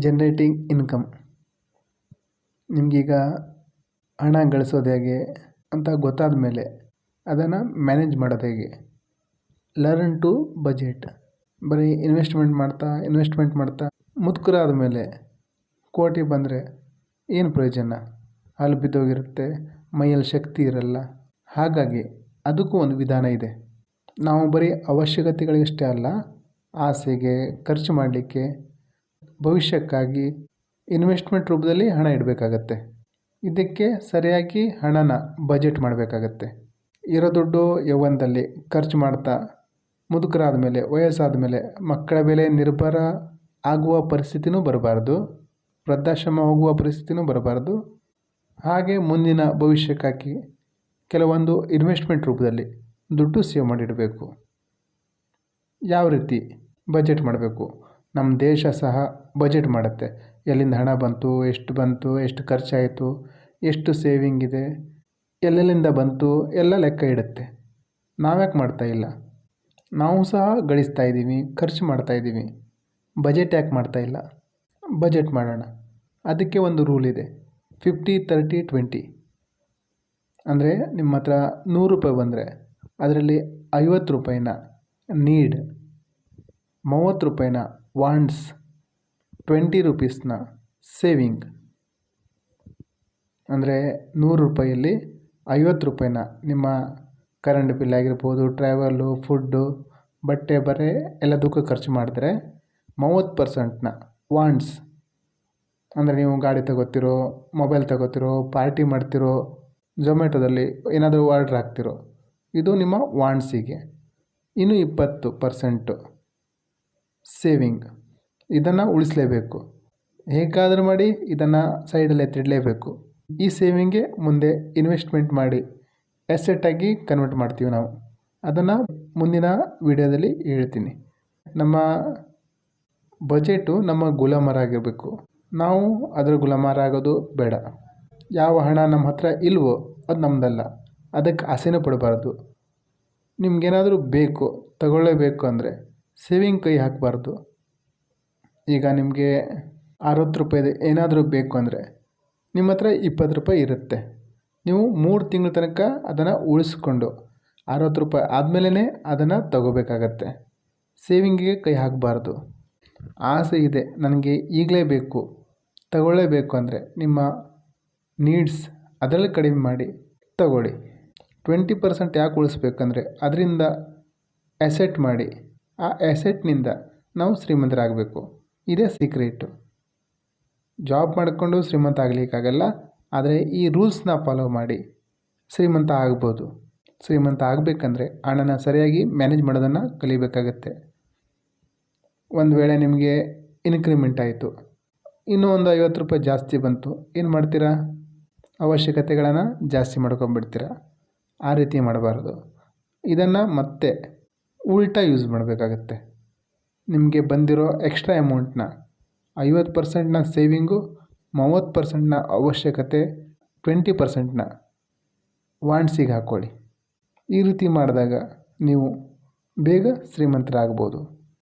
Generating income ನಿಮಗೀಗ ಹಣ ಗಳಿಸೋದು ಹೇಗೆ ಅಂತ ಗೊತ್ತಾದ ಮೇಲೆ ಅದನ್ನು ಮ್ಯಾನೇಜ್ ಮಾಡೋದು ಹೇಗೆ? ಲರ್ನ್ ಟು ಬಜೆಟ್ ಬರೀ ಇನ್ವೆಸ್ಟ್ಮೆಂಟ್ ಮಾಡ್ತಾ ಇನ್ವೆಸ್ಟ್ಮೆಂಟ್ ಮಾಡ್ತಾ ಮುದುಕರಾದ ಮೇಲೆ ಕೋಟಿ ಬಂದರೆ ಏನು ಪ್ರಯೋಜನ? ಹಾಲು ಬಿದ್ದೋಗಿರುತ್ತೆ, ಮೈಯಲ್ಲಿ ಶಕ್ತಿ ಇರಲ್ಲ. ಹಾಗಾಗಿ ಅದಕ್ಕೂ ಒಂದು ವಿಧಾನ ಇದೆ. ನಾವು ಬರೀ ಅವಶ್ಯಕತೆಗಳಿಗಷ್ಟೇ ಅಲ್ಲ, ಆಸೆಗೆ, ಖರ್ಚು ಮಾಡಲಿಕ್ಕೆ ಭವಿಷ್ಯಕ್ಕಾಗಿ ಇನ್ವೆಸ್ಟ್ಮೆಂಟ್ ರೂಪದಲ್ಲಿ ಹಣ ಇಡಬೇಕಾಗತ್ತೆ. ಇದಕ್ಕೆ ಸರಿಯಾಗಿ ಹಣನ ಬಜೆಟ್ ಮಾಡಬೇಕಾಗತ್ತೆ. ಇರೋ ದುಡ್ಡು ಯೌವನದಲ್ಲಿ ಖರ್ಚು ಮಾಡ್ತಾ, ಮುದುಕರಾದ ಮೇಲೆ, ವಯಸ್ಸಾದ ಮೇಲೆ, ಮಕ್ಕಳ ಮೇಲೆ ನಿರ್ಭರ ಆಗುವ ಪರಿಸ್ಥಿತಿನೂ ಬರಬಾರ್ದು, ವೃದ್ಧಾಶ್ರಮ ಹೋಗುವ ಪರಿಸ್ಥಿತಿನೂ ಬರಬಾರ್ದು. ಹಾಗೆ ಮುಂದಿನ ಭವಿಷ್ಯಕ್ಕಾಗಿ ಕೆಲವೊಂದು ಇನ್ವೆಸ್ಟ್ಮೆಂಟ್ ರೂಪದಲ್ಲಿ ದುಡ್ಡು ಸೇವ್ ಮಾಡಿಡಬೇಕು. ಯಾವ ರೀತಿ ಬಜೆಟ್ ಮಾಡಬೇಕು? ನಮ್ಮ ದೇಶ ಸಹ ಬಜೆಟ್ ಮಾಡುತ್ತೆ. ಎಲ್ಲಿಂದ ಹಣ ಬಂತು, ಎಷ್ಟು ಬಂತು, ಎಷ್ಟು ಖರ್ಚಾಯಿತು, ಎಷ್ಟು ಸೇವಿಂಗ್ ಇದೆ, ಎಲ್ಲೆಲ್ಲಿಂದ ಬಂತು, ಎಲ್ಲ ಲೆಕ್ಕ ಇಡುತ್ತೆ. ನಾವ್ಯಾಕೆ ಮಾಡ್ತಾ ಇಲ್ಲ? ನಾವು ಸಹ ಗಳಿಸ್ತಾ ಇದ್ದೀವಿ, ಖರ್ಚು ಮಾಡ್ತಾ ಇದ್ದೀವಿ. ಬಜೆಟ್ ಯಾಕೆ ಮಾಡ್ತಾ ಇಲ್ಲ? ಬಜೆಟ್ ಮಾಡೋಣ. ಅದಕ್ಕೆ ಒಂದು ರೂಲ್ ಇದೆ. ಫಿಫ್ಟಿ ತರ್ಟಿ ಟ್ವೆಂಟಿ ಅಂದರೆ ನಿಮ್ಮ ಹತ್ರ ನೂರು ರೂಪಾಯಿ ಬಂದರೆ, ಅದರಲ್ಲಿ ಐವತ್ತು ರೂಪಾಯಿನ ನೀಡ್ ಮೂವತ್ತು ರೂಪಾಯಿನ ವಾಂಡ್ಸ್ ಟ್ವೆಂಟಿ ರುಪೀಸ್ನ ಸೇವಿಂಗ್ ಅಂದರೆ ನೂರು ರೂಪಾಯಲ್ಲಿ ಐವತ್ತು ರೂಪಾಯಿನ ನಿಮ್ಮ ಕರೆಂಟ್ ಬಿಲ್ ಆಗಿರ್ಬೋದು ಟ್ರಾವೆಲ್ಲು ಫುಡ್ಡು ಬಟ್ಟೆ, ಬರೆ ಎಲ್ಲದಕ್ಕೂ ಖರ್ಚು ಮಾಡಿದ್ರೆ ಮೂವತ್ತು ಪರ್ಸೆಂಟ್ನ ವಾಂಡ್ಸ್ ಅಂದರೆ ನೀವು ಗಾಡಿ ತಗೋತಿರೋ ಮೊಬೈಲ್ ತಗೋತಿರೋ ಪಾರ್ಟಿ ಮಾಡ್ತಿರೋ ಝೊಮ್ಯಾಟೊದಲ್ಲಿ ಏನಾದರೂ ಆರ್ಡ್ರ್ ಹಾಕ್ತಿರೋ, ಇದು ನಿಮ್ಮ ವಾಂಡ್ಸಿಗೆ ಇನ್ನು ಇಪ್ಪತ್ತು ಪರ್ಸೆಂಟು ಸೇವಿಂಗ್. ಇದನ್ನು ಉಳಿಸಲೇಬೇಕು. ಹೇಗಾದರೂ ಮಾಡಿ ಇದನ್ನು ಸೈಡಲ್ಲಿ ಎತ್ತಿಡಲೇಬೇಕು ಈ ಸೇವಿಂಗ್ಗೆ ಮುಂದೆ ಇನ್ವೆಸ್ಟ್ಮೆಂಟ್ ಮಾಡಿ ಎಸೆಟ್ಟಾಗಿ ಕನ್ವರ್ಟ್ ಮಾಡ್ತೀವಿ ನಾವು. ಅದನ್ನು ಮುಂದಿನ ವಿಡಿಯೋದಲ್ಲಿ ಹೇಳ್ತೀನಿ. ನಮ್ಮ ಬಜೆಟು ನಮ್ಮ ಗುಲಾಮರಾಗಿರಬೇಕು ನಾವು ಅದರ ಗುಲಾಮರಾಗೋದು ಬೇಡ. ಯಾವ ಹಣ ನಮ್ಮ ಹತ್ರ ಇಲ್ವೋ ಅದು ನಮ್ಮದಲ್ಲ ಅದಕ್ಕೆ ಆಸೆನೂ ಪಡಬಾರ್ದು. ನಿಮಗೇನಾದರೂ ಬೇಕು, ತಗೊಳ್ಳೇಬೇಕು ಅಂದರೆ ಸೇವಿಂಗ್ ಕೈ ಹಾಕಬಾರ್ದು. ಈಗ ನಿಮಗೆ ಅರವತ್ತು ರೂಪಾಯಿದು ಏನಾದರೂ ಬೇಕು ಅಂದರೆ ನಿಮ್ಮ ಹತ್ರ ಇಪ್ಪತ್ತು ರೂಪಾಯಿ ಇರುತ್ತೆ. ನೀವು ಮೂರು ತಿಂಗಳ ತನಕ ಅದನ್ನು ಉಳಿಸ್ಕೊಂಡು ಅರವತ್ತು ರೂಪಾಯಿ ಆದಮೇಲೆ ಅದನ್ನು ತಗೋಬೇಕಾಗತ್ತೆ. ಸೇವಿಂಗಿಗೆ ಕೈ ಹಾಕಬಾರ್ದು. ಆಸೆ ಇದೆ, ನನಗೆ ಈಗಲೇ ಬೇಕು. ತಗೊಳ್ಳೇಬೇಕು ಅಂದರೆ ನಿಮ್ಮ ನೀಡ್ಸ್ ಅದರಲ್ಲಿ ಕಡಿಮೆ ಮಾಡಿ ತಗೊಳ್ಳಿ. ಟ್ವೆಂಟಿ ಪರ್ಸೆಂಟ್ ಯಾಕೆ ಉಳಿಸ್ಬೇಕಂದ್ರೆ ಅದರಿಂದ ಎಸೆಟ್ ಮಾಡಿ. ಆ ಆ್ಯಸೆಟ್ನಿಂದ ನಾವು ಶ್ರೀಮಂತರಾಗಬೇಕು. ಇದೇ ಸೀಕ್ರೆಟು ಜಾಬ್ ಮಾಡಿಕೊಂಡು ಶ್ರೀಮಂತ ಆಗಲಿಕ್ಕಾಗಲ್ಲ, ಆದರೆ ಈ ರೂಲ್ಸ್ನ ಫಾಲೋ ಮಾಡಿ ಶ್ರೀಮಂತ ಆಗ್ಬೋದು. ಶ್ರೀಮಂತ ಆಗಬೇಕಂದ್ರೆ ಹಣನ ಸರಿಯಾಗಿ ಮ್ಯಾನೇಜ್ ಮಾಡೋದನ್ನು ಕಲಿಬೇಕಾಗತ್ತೆ. ಒಂದು ವೇಳೆ ನಿಮಗೆ ಇನ್ಕ್ರಿಮೆಂಟ್ ಆಯಿತು, ಇನ್ನೂ ಒಂದು ಐವತ್ತು ರೂಪಾಯಿ ಜಾಸ್ತಿ ಬಂತು, ಏನು ಮಾಡ್ತೀರಾ? ಅವಶ್ಯಕತೆಗಳನ್ನು ಜಾಸ್ತಿ ಮಾಡ್ಕೊಂಬಿಡ್ತೀರಾ ಆ ರೀತಿ ಮಾಡಬಾರ್ದು. ಇದನ್ನು ಮತ್ತೆ ಉಲ್ಟಾ ಯೂಸ್ ಮಾಡಬೇಕಾಗತ್ತೆ. ನಿಮಗೆ ಬಂದಿರೋ ಎಕ್ಸ್ಟ್ರಾ ಅಮೌಂಟನ್ನ ಐವತ್ತು ಪರ್ಸೆಂಟ್ನ ಸೇವಿಂಗು, ಮೂವತ್ತು ಪರ್ಸೆಂಟ್ನ ಅವಶ್ಯಕತೆ, ಟ್ವೆಂಟಿ ಪರ್ಸೆಂಟ್ನ ವಾಂಡ್ಸಿಗೆ ಹಾಕ್ಕೊಳ್ಳಿ. ಈ ರೀತಿ ಮಾಡಿದಾಗ ನೀವು ಬೇಗ ಶ್ರೀಮಂತರಾಗ್ಬೋದು.